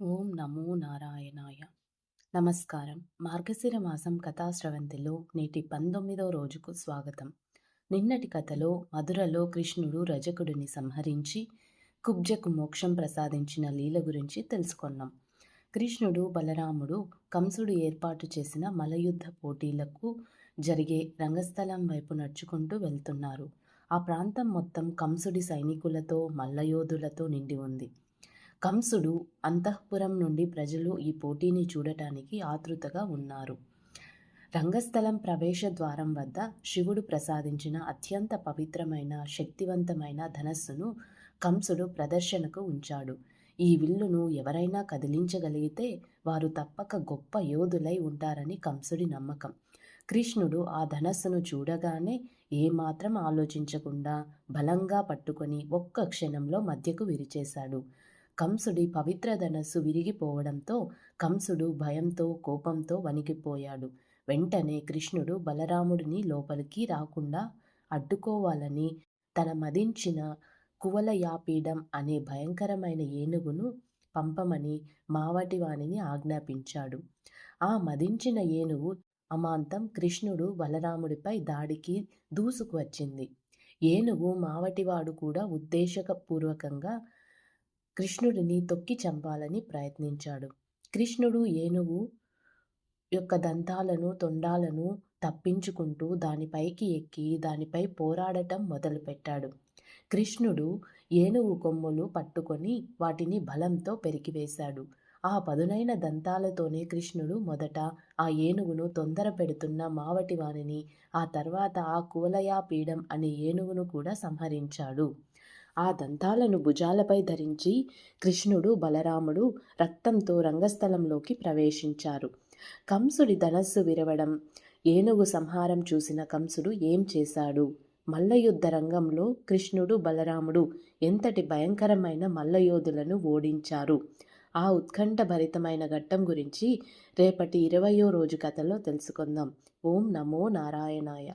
ఓం నమో నారాయణాయ. నమస్కారం. మార్గశిర మాసం కథాశ్రవంతిలో నేటి పంతొమ్మిదవ రోజుకు స్వాగతం. నిన్నటి కథలో మధురలో కృష్ణుడు రజకుడిని సంహరించి కుబ్జకు మోక్షం ప్రసాదించిన లీల గురించి తెలుసుకున్నాం. కృష్ణుడు బలరాముడు కంసుడు ఏర్పాటు చేసిన మలయుద్ధ పోటీలకు జరిగే రంగస్థలం వైపు నడుచుకుంటూ వెళ్తున్నారు. ఆ ప్రాంతం మొత్తం కంసుడి సైనికులతో మల్లయోధులతో నిండి ఉంది. కంసుడు అంతఃపురం నుండి ప్రజలు ఈ పోటీని చూడటానికి ఆతృతగా ఉన్నారు. రంగస్థలం ప్రవేశ ద్వారం వద్ద శివుడు ప్రసాదించిన అత్యంత పవిత్రమైన శక్తివంతమైన ధనస్సును కంసుడు ప్రదర్శనకు ఉంచాడు. ఈ విల్లును ఎవరైనా కదిలించగలిగితే వారు తప్పక గొప్ప యోధులై ఉంటారని కంసుడి నమ్మకం. కృష్ణుడు ఆ ధనస్సును చూడగానే ఏమాత్రం ఆలోచించకుండా బలంగా పట్టుకొని ఒక్క క్షణంలో మధ్యకు విరిచేశాడు. కంసుడి పవిత్ర ధనస్సు విరిగిపోవడంతో కంసుడు భయంతో కోపంతో వణికిపోయాడు. వెంటనే కృష్ణుడు బలరాముడిని లోపలికి రాకుండా అడ్డుకోవాలని తన మదించిన కువలయాపీడం అనే భయంకరమైన ఏనుగును పంపమని మావటివాణిని ఆజ్ఞాపించాడు. ఆ మదించిన ఏనుగు అమాంతం కృష్ణుడు బలరాముడిపై దాడికి దూసుకు వచ్చింది ఏనుగు మావటివాడు కూడా ఉద్దేశపూర్వకంగా కృష్ణుడిని తొక్కి చంపాలని ప్రయత్నించాడు. కృష్ణుడు ఏనుగు యొక్క దంతాలను తొండాలను తప్పించుకుంటూ దానిపైకి ఎక్కి దానిపై పోరాడటం మొదలుపెట్టాడు. కృష్ణుడు ఏనుగు కొమ్ములు పట్టుకొని వాటిని బలంతో పెరికివేశాడు. ఆ పదునైన దంతాలతోనే కృష్ణుడు మొదట ఆ ఏనుగును తొందర పెడుతున్న మావటివానిని ఆ తర్వాత ఆ కూలయా పీడం అనే ఏనుగును కూడా సంహరించాడు. ఆ దంతాలను భుజాలపై ధరించి కృష్ణుడు బలరాముడు రక్తంతో రంగస్థలంలోకి ప్రవేశించారు. కంసుడి ధనస్సు విరవడం ఏనుగు సంహారం చూసిన కంసుడు ఏం చేశాడు? మల్లయుద్ధ రంగంలో కృష్ణుడు బలరాముడు ఎంతటి భయంకరమైన మల్లయోధులను ఓడించారు? ఆ ఉత్కంఠభరితమైన ఘట్టం గురించి రేపటి ఇరవయో రోజు కథలో తెలుసుకుందాం. ఓం నమో నారాయణాయ.